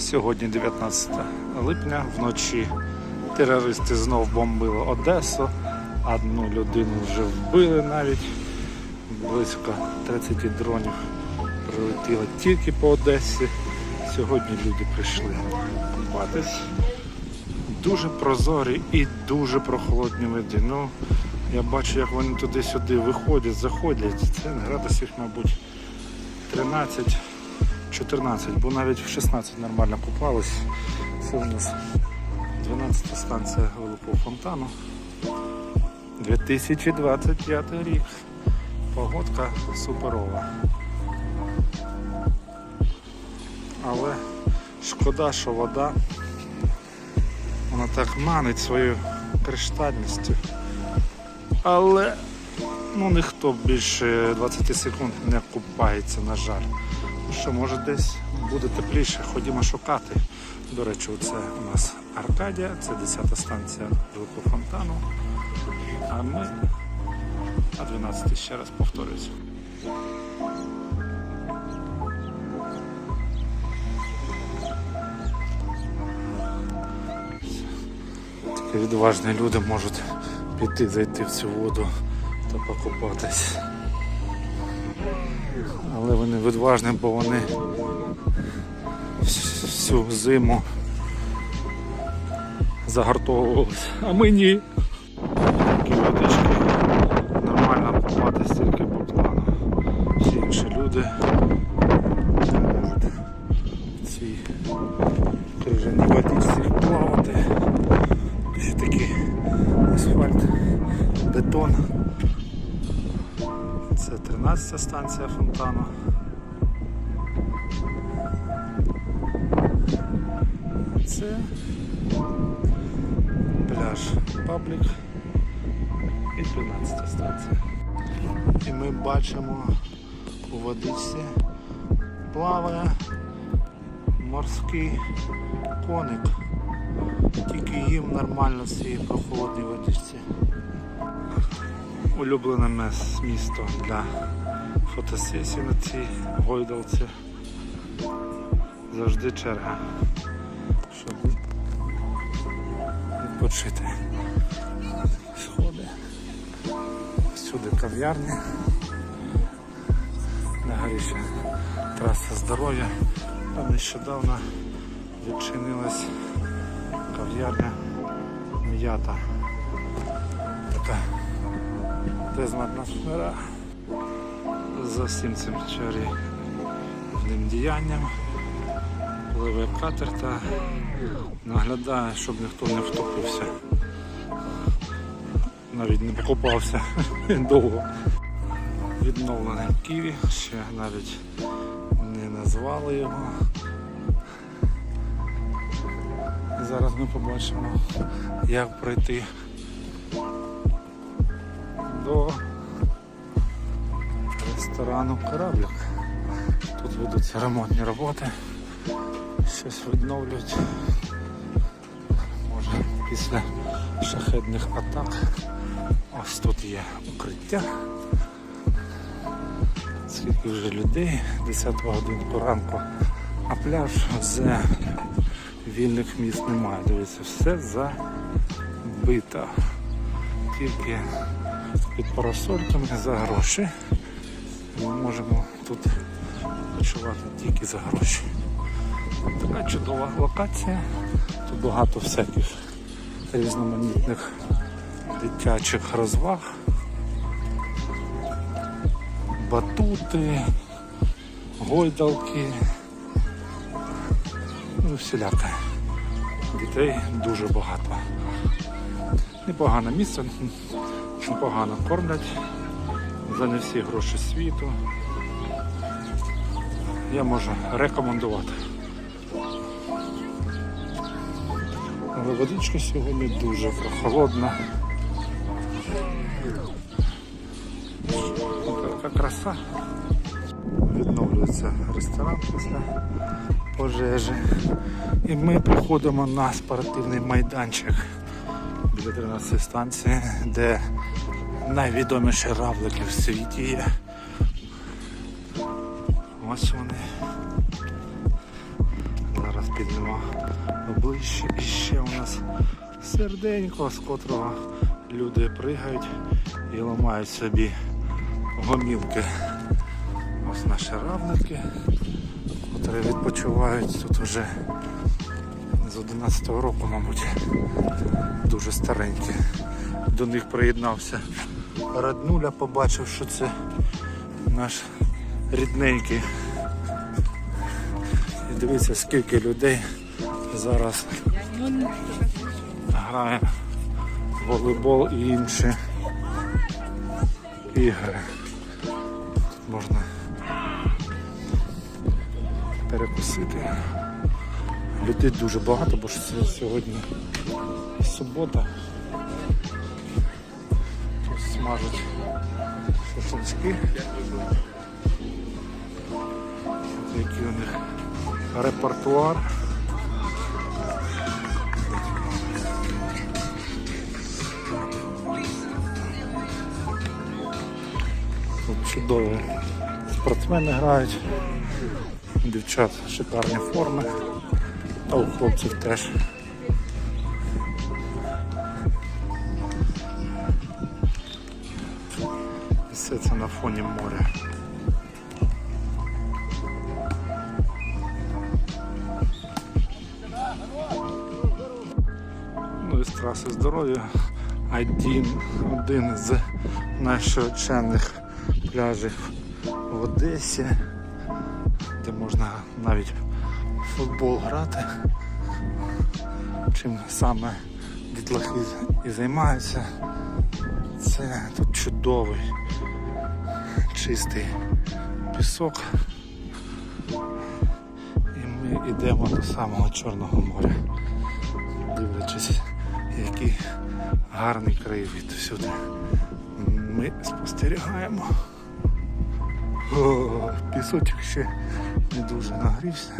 Сьогодні 19 липня. Вночі терористи знов бомбили Одесу. Одну людину вже вбили навіть. Близько 30 дронів прилетіло тільки по Одесі. Сьогодні люди прийшли купатись. Дуже прозорі і дуже прохолодні воді. Ну, я бачу, як вони туди-сюди виходять, заходять. Це градусів, мабуть, 13. 14, бо навіть в 16 нормально купались. Це у нас 12 станція Великого фонтану. 2025 рік. Погодка суперова. Але шкода, що вода вона так манить своєю криштальністю. Але ну, ніхто більше 20 секунд не купається, на жаль. Що, може десь буде тепліше, ходімо шукати. До речі, це у нас Аркадія, це 10 станція Великого фонтану. А ми на 12 ще раз повторююся. Тільки відважні люди можуть піти, зайти в цю воду та покупатись. Але вони відважні, бо вони всю зиму загартовувалися, а ми ні. Такі водички нормально купатись тільки по плану. Всі інші люди Це 13 станція фонтану. Це пляж Паблік і 12 станція. І ми бачимо у водичці плаває морський коник. Тільки їм нормально в цій прохолодній водичці улюблене місто для фотосесії на цій гойдалці. Завжди черга, щоб відпочити. Сходи. Всюди кав'ярні. На ще траса здоров'я. А нещодавно відчинилась кав'ярня м'ята. Така Тезна атмосфера за всім цим чарівним діянням. Пливе катер та наглядає, щоб ніхто не втопився. Навіть не покупався довго. Відновлений Києві, ще навіть не назвали його. Зараз ми побачимо, як пройти до ресторану кораблик. Тут ведуться ремонтні роботи, щось відновлюють. Може після шахедних атак. Ось тут є укриття. Скільки вже людей, 10 годинку ранку, а пляж вже вільних місць немає. Дивіться, все забито. Тільки під парасольками за гроші. Ми можемо тут почувати тільки за гроші. Така чудова локація. Тут багато всяких різноманітних дитячих розваг. Батути, гойдалки. Ну, всіляке. Дітей дуже багато. Непогане місце, непогано кормлять за не всі гроші світу. Я можу рекомендувати. Але водичка сьогодні дуже прохолодна. Така краса. Відновлюється ресторан після пожежі. І ми приходимо на спортивний майданчик біля 13 станції, де найвідоміші равлики в світі є. Ось вони. Зараз підемо ближче. І ще у нас серденько, з котрого люди пригають і ламають собі гомілки. Ось наші равники, котрі відпочивають тут уже з 11-го року, мабуть, дуже старенькі. До них приєднався Раднуля, побачив, що це наш рідненький. І дивіться, скільки людей зараз грає в волейбол і інші ігри. Можна перекусити. Людей дуже багато, бо ж сьогодні субота. Смажуть шашлички. Який у них репертуар. Тут чудові спортсмени грають. Дівчат шикарні форми. А у хлопців теж. Все це на фоні моря. Ну і з траси здоров'я один, один з найшироченних пляжів в Одесі, де можна навіть футбол грати. Чим саме дітлахи і займаються. Це тут чудовий чистий пісок. І ми йдемо до самого Чорного моря, дивлячись, який гарний краєвид всюди. Ми спостерігаємо. О, пісочок ще не дуже нагрівся.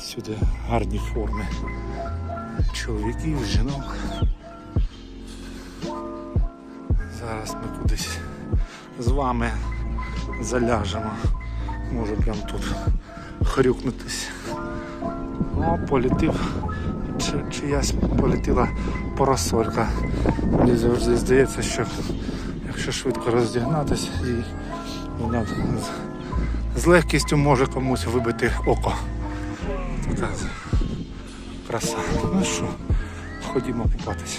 Сюди гарні форми чоловіків, жінок. Зараз ми кудись з вами заляжемо. Може прямо тут хрюкнутись. О, полетів. Чи, чиясь полетіла парасолька. Мені завжди здається, що якщо швидко роздігнатися, і вона з легкістю може комусь вибити око. Така краса. Ну що, ходімо купатися.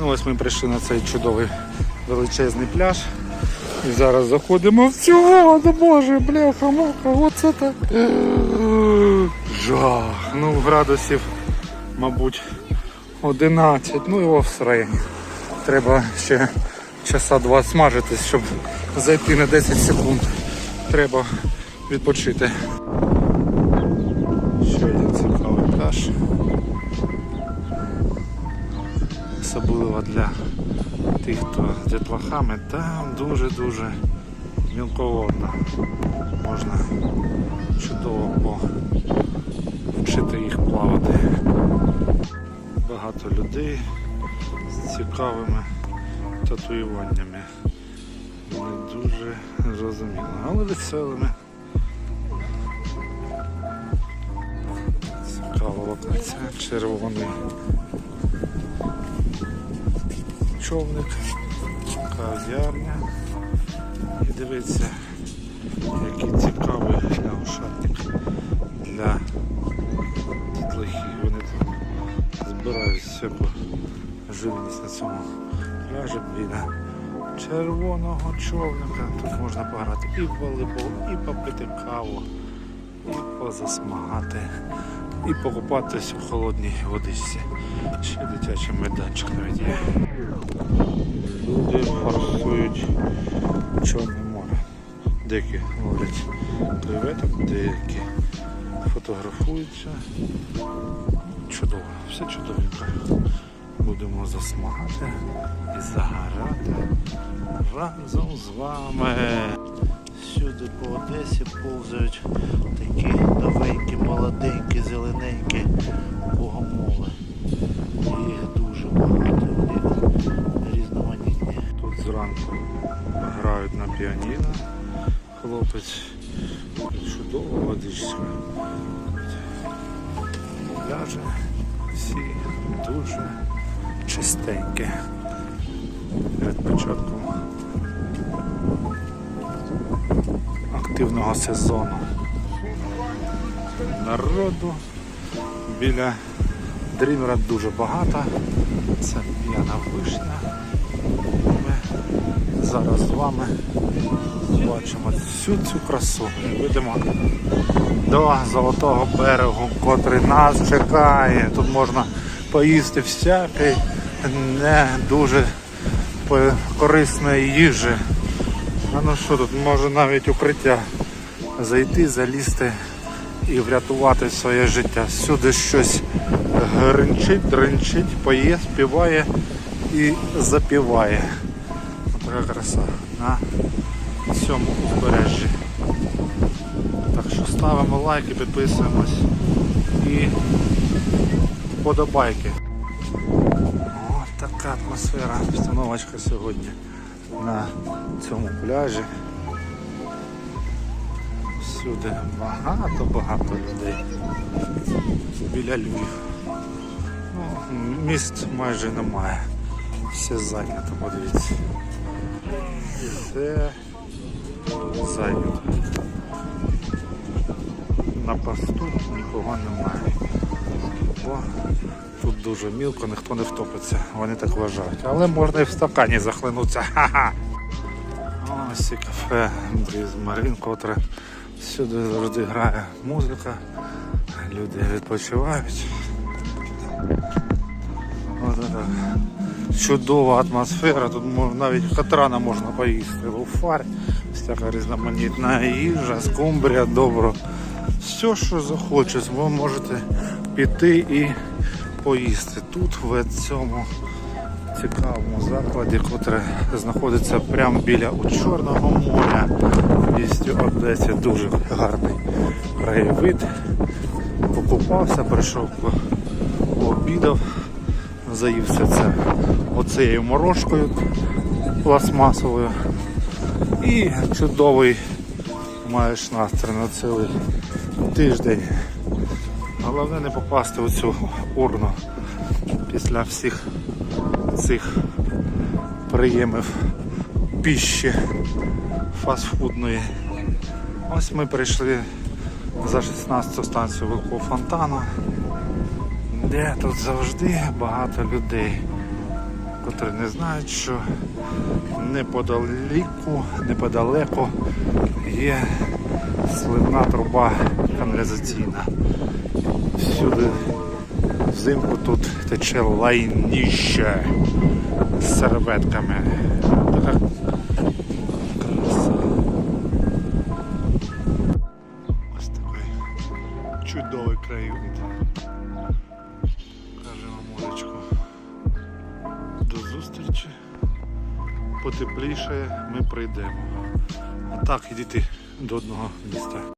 Ну ось ми прийшли на цей чудовий величезний пляж. І зараз заходимо в цю воду, боже, бляха, муха, оце так. Жах. Ну, градусів, мабуть, 11, ну його в районі. Треба ще часа два смажитись, щоб зайти на 10 секунд. Треба відпочити. Ще один цікавий пляж. Особливо для тих, хто з дітлахами, там дуже-дуже мілководно. Можна чудово повчити їх плавати. Багато людей з цікавими татуюваннями. Не дуже зрозуміло, але веселими. Цікава локація, червоний човник, кав'ярня. І дивіться, який цікавий ошатник для дітлахів. Вони там збирають всяку живність на цьому пляжі біля червоного човника. Тут можна пограти і в волейбол, і попити каву, позасмагати, і покупатись у холодній водичці. Ще дитячий майданчик навіть є. Люди форсують Чорне море. Деякі ловлять креветок, деякі фотографуються. Чудово, все чудовенько. Будемо засмагати і загорати разом з вами. Всюди по Одесі повзають такі новенькі, молоденькі, зелененькі богомоли. Їх дуже багато, різноманітні. Тут зранку грають на піаніно. Хлопець чудова водичка. Пляжі всі дуже чистенькі. Перед початком активного сезону. Народу біля Дрімера дуже багато. Це п'яна вишня. Ми зараз з вами бачимо всю цю красу. І Вийдемо до Золотого берегу, котрий нас чекає. Тут можна поїсти всякої не дуже корисної їжі. А ну що тут, може навіть укриття зайти, залізти і врятувати своє життя. Всюди щось гринчить, дринчить, поє, співає і запіває. Така краса на цьому узбережжі. Так що ставимо лайки, підписуємось і вподобайки. Ось така атмосфера, обстановочка сьогодні на цьому пляжі. Всюди багато-багато людей. Біля Львів. Ну, міст майже немає. Все зайнято, подивіться. Все зайнято. На посту нікого немає. Бо тут дуже мілко, ніхто не втопиться. Вони так вважають. Але можна і в стакані захлинутися. Ось і кафе Андрій Марин, котре всюди завжди грає музика. Люди відпочивають. От це Чудова атмосфера, тут навіть катрана можна поїсти, луфар, всяка різноманітна їжа, скумбрія, добро. Все, що захочеш, ви можете піти і поїсти. Тут в цьому цікавому закладі, який знаходиться прямо біля Чорного моря в Одесі. Дуже гарний краєвид. Покупався, прийшов, по- пообідав, заїв все це оцією морожкою пластмасовою. І чудовий маєш настрій на цілий тиждень. Головне не попасти у цю урну після всіх цих приємів піші фастфудної. Ось ми прийшли за 16 станцію Великого фонтану, де тут завжди багато людей, котрі не знають, що неподаліку, неподалеку є сливна труба каналізаційна. Всюди взимку тут тече лайніще з серветками. Така краса. Ось такий чудовий краєвид. Кажемо моречку. До зустрічі. Потепліше ми прийдемо. А так, ідіть до одного міста.